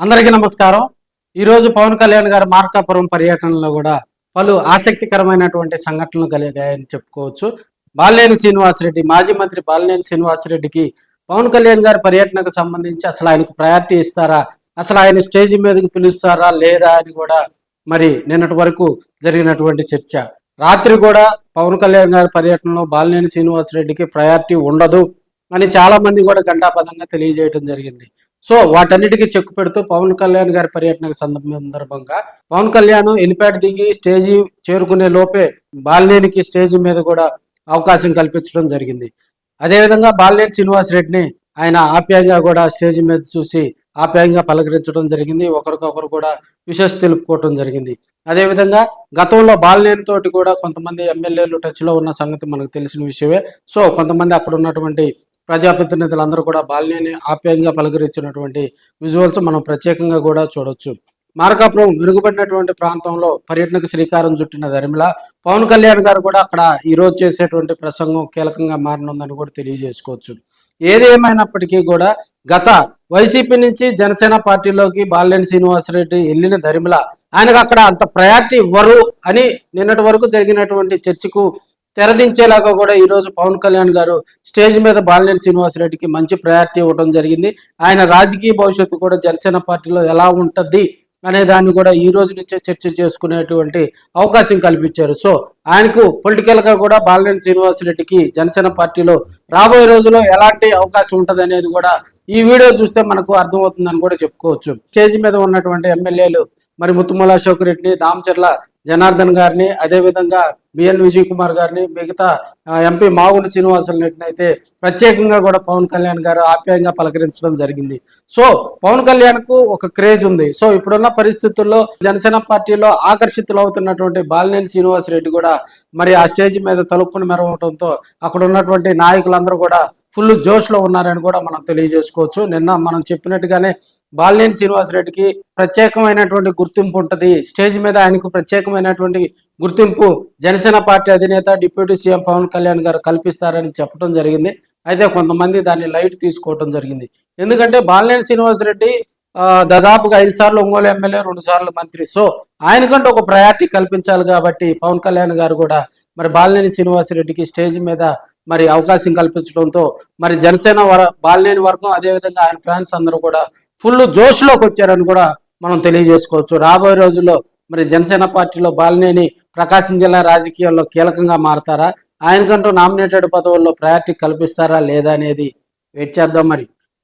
అందరికీ నమస్కారం. ఈరోజు పవన్ కళ్యాణ్ గారు మార్కాపురం పర్యటనలో కూడా పలు ఆసక్తికరమైనటువంటి సంఘటనలు కలిగాయని చెప్పుకోవచ్చు. బాలినేని శ్రీనివాసరెడ్డి మాజీ మంత్రి బాలినేని శ్రీనివాసరెడ్డికి పవన్ కళ్యాణ్ గారి పర్యటనకు సంబంధించి అసలు ఆయనకు ప్రయారిటీ ఇస్తారా? అసలు ఆయన స్టేజ్ మీదకి పిలుస్తారా లేదా అని కూడా మరి నిన్నటి వరకు జరిగినటువంటి చర్చ. రాత్రి కూడా పవన్ కళ్యాణ్ గారి పర్యటనలో బాలినేని శ్రీనివాసరెడ్డికి ప్రయారిటీ ఉండదు అని చాలా మంది కూడా గంటాపదంగా తెలియజేయడం జరిగింది. సో వాటన్నిటికీ చెక్ పెడుతూ పవన్ కళ్యాణ్ గారి పర్యటన సందర్భంగా పవన్ కళ్యాణ్ ఎలిపాడ్ దిగి స్టేజీ చేరుకునే లోపే బాలినేనికి స్టేజ్ మీద కూడా అవకాశం కల్పించడం జరిగింది. అదేవిధంగా బాలినేని శ్రీనివాస్ రెడ్డిని ఆయన ఆప్యాయంగా కూడా స్టేజ్ మీద చూసి ఆప్యాయంగా పలకరించడం జరిగింది. ఒకరికొకరు కూడా విశేష తెలుపుకోవడం జరిగింది. అదేవిధంగా గతంలో బాలినేని తోటి కూడా కొంతమంది ఎమ్మెల్యేలు టచ్లో ఉన్న సంగతి మనకు తెలిసిన విషయమే. సో కొంతమంది అక్కడ ఉన్నటువంటి ప్రజాప్రతినిధులందరూ కూడా బాల్యాన్ని ఆప్యాయంగా పలకరించినటువంటి విజువల్స్ మనం ప్రత్యేకంగా కూడా చూడొచ్చు. మార్కాపురం మెరుగుపడినటువంటి ప్రాంతంలో పర్యటనకు శ్రీకారం చుట్టిన ధర్మిల పవన్ కళ్యాణ్ గారు కూడా అక్కడ ఈరోజు చేసేటువంటి ప్రసంగం కీలకంగా మారనుందని కూడా తెలియజేసుకోవచ్చు. ఏది ఏమైనప్పటికీ కూడా గత వైసీపీ నుంచి జనసేన పార్టీలోకి బాలినేని శ్రీనివాసరెడ్డి వెళ్ళిన ధరిమిల ఆయనకు అక్కడ అంత ప్రయారిటీ ఇవ్వరు అని నిన్నటి వరకు జరిగినటువంటి చర్చకు తెరదించేలాగా కూడా ఈరోజు పవన్ కళ్యాణ్ గారు స్టేజ్ మీద బాలినేని శ్రీనివాసరెడ్డికి మంచి ప్రయారిటీ ఇవ్వడం జరిగింది. ఆయన రాజకీయ భవిష్యత్తు కూడా జనసేన పార్టీలో ఎలా ఉంటుంది అనే దాన్ని కూడా ఈ రోజు నుంచే చర్చ చేసుకునేటువంటి అవకాశం కల్పించారు. సో ఆయనకు పొలిటికల్గా కూడా బాలినేని శ్రీనివాసరెడ్డికి జనసేన పార్టీలో రాబోయే రోజుల్లో ఎలాంటి అవకాశం ఉంటుంది అనేది కూడా ఈ వీడియో చూస్తే మనకు అర్థమవుతుందని కూడా చెప్పుకోవచ్చు. స్టేజ్ మీద ఉన్నటువంటి ఎమ్మెల్యేలు మరి ముత్తుమల అశోక్ రెడ్డిని దామచర్ల జనార్దన్ గారిని అదేవిధంగా బిఎన్ విజయ్ కుమార్ గారిని మిగతా ఎంపీ మాగుండు శ్రీనివాసులు అయితే ప్రత్యేకంగా కూడా పవన్ కళ్యాణ్ గారు ఆప్యాయంగా పలకరించడం జరిగింది. సో పవన్ కళ్యాణ్కు ఒక క్రేజ్ ఉంది. సో ఇప్పుడున్న పరిస్థితుల్లో జనసేన పార్టీలో ఆకర్షితులు అవుతున్నటువంటి బాలినేని శ్రీనివాస్ రెడ్డి కూడా మరి ఆ స్టేజ్ మీద తలుక్కుని మెరవడంతో అక్కడ ఉన్నటువంటి నాయకులందరూ కూడా ఫుల్ జోష్లో ఉన్నారని కూడా మనం తెలియజేసుకోవచ్చు. నిన్న మనం చెప్పినట్టుగానే బాలినేని శ్రీనివాసరెడ్డికి ప్రత్యేకమైనటువంటి గుర్తింపు ఉంటుంది. స్టేజ్ మీద ఆయనకు ప్రత్యేకమైనటువంటి గుర్తింపు జనసేన పార్టీ అధినేత డిప్యూటీ సీఎం పవన్ కళ్యాణ్ గారు కల్పిస్తారని చెప్పడం జరిగింది. అయితే కొంతమంది దాన్ని లైట్ తీసుకోవడం జరిగింది. ఎందుకంటే బాలినేని శ్రీనివాసరెడ్డి ఆ, దాదాపుగా ఐదు సార్లు ఒంగోలు ఎమ్మెల్యే రెండు సార్లు మంత్రి. సో ఆయనకంటే ఒక ప్రయారిటీ కల్పించాలి కాబట్టి పవన్ కళ్యాణ్ గారు కూడా మరి బాలినేని శ్రీనివాసరెడ్డికి స్టేజ్ మీద మరి అవకాశం కల్పించడంతో మరి జనసేన వర బాలినేని వర్గం అదేవిధంగా ఆయన ఫ్యాన్స్ అందరూ కూడా ఫుల్ జోష్లోకి వచ్చారని కూడా మనం తెలియజేసుకోవచ్చు. రాబోయే రోజుల్లో మరి జనసేన పార్టీలో బాలినేని ప్రకాశం జిల్లా రాజకీయాల్లో కీలకంగా మారతారా? ఆయనకంటూ నామినేటెడ్ పదవుల్లో ప్రయారిటీ కల్పిస్తారా లేదా అనేది వెయిట్ చేద్దాం మరి.